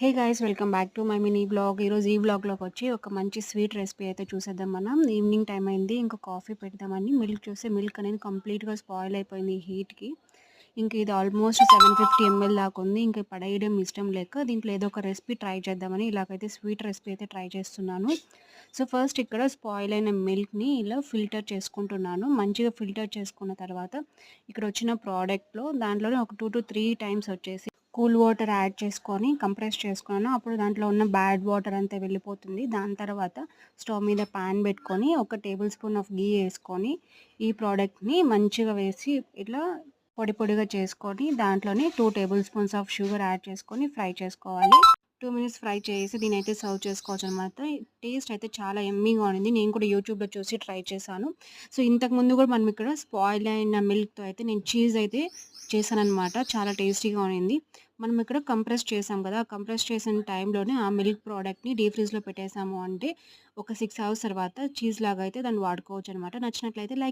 Hey guys welcome back to my mini blog. ఈరోజు ఈ బ్లాగ్లోకి వచ్చి ఒక మంచి స్వీట్ రెసిపీ అయితే చూసేద్దాం మనం. ఈవినింగ్ టైం అయింది ఇంకా కాఫీ పెడదామని. మిల్క్ చూస్తే మిల్క్ అనేది కంప్లీట్గా స్పాయిల్ అయిపోయింది ఈ హీట్కి. ఇంకా ఇది ఆల్మోస్ట్ సెవెన్ ఫిఫ్టీ ఎంఎల్ దాకా ఉంది. ఇంకా పడేయడం ఇష్టం లేక దీంట్లో ఏదో ఒక రెసిపీ ట్రై చేద్దామని ఇలాగైతే స్వీట్ రెసిపీ అయితే ట్రై చేస్తున్నాను. సో ఫస్ట్ ఇక్కడ స్పాయిల్ అయిన మిల్క్ని ఇలా ఫిల్టర్ చేసుకుంటున్నాను. మంచిగా ఫిల్టర్ చేసుకున్న తర్వాత ఇక్కడ వచ్చిన ప్రోడక్ట్లో దాంట్లోనే ఒక టూ టు త్రీ టైమ్స్ వచ్చేసి కూల్ వాటర్ యాడ్ చేసుకొని కంప్రెస్ చేసుకున్నాను. అప్పుడు దాంట్లో ఉన్న బ్యాడ్ వాటర్ అంతా వెళ్ళిపోతుంది. దాని తర్వాత స్టవ్ మీద ప్యాన్ పెట్టుకొని ఒక టేబుల్ స్పూన్ ఆఫ్ గీ వేసుకొని ఈ ప్రోడక్ట్ని మంచిగా వేసి ఇట్లా పొడి పొడిగా చేసుకొని దాంట్లోనే two table spoons of sugar add చేసుకొని ఫ్రై చేసుకోవాలి. టూ మినిట్స్ ఫ్రై చేసి దీని అయితే సర్వ్ చేసుకోవచ్చు అనమాట టేస్ట్ అయితే చాలా ఎమ్మీగా ఉంది నేను కూడా యూట్యూబ్లో చూసి ట్రై చేశాను. సో ఇంతకు ముందు కూడా మనం ఇక్కడ స్పాయిల్ అయిన మిల్క్తో అయితే నేను చీజ్ అయితే చేశానమాట చాలా టేస్టీగా ఉంది మనం ఇక్కడ కంప్రెస్ చేసాం కదా కంప్రెస్ చేసిన టైంలోనే ఆ మిల్క్ ప్రోడక్ట్ని డీ ఫ్రీజ్లో పెట్టేసాము అంటే ఒక సిక్స్ అవర్స్ తర్వాత చీజ్ లాగా అయితే దాన్ని వాడుకోవచ్చు అనమాట నచ్చినట్లయితే లైక్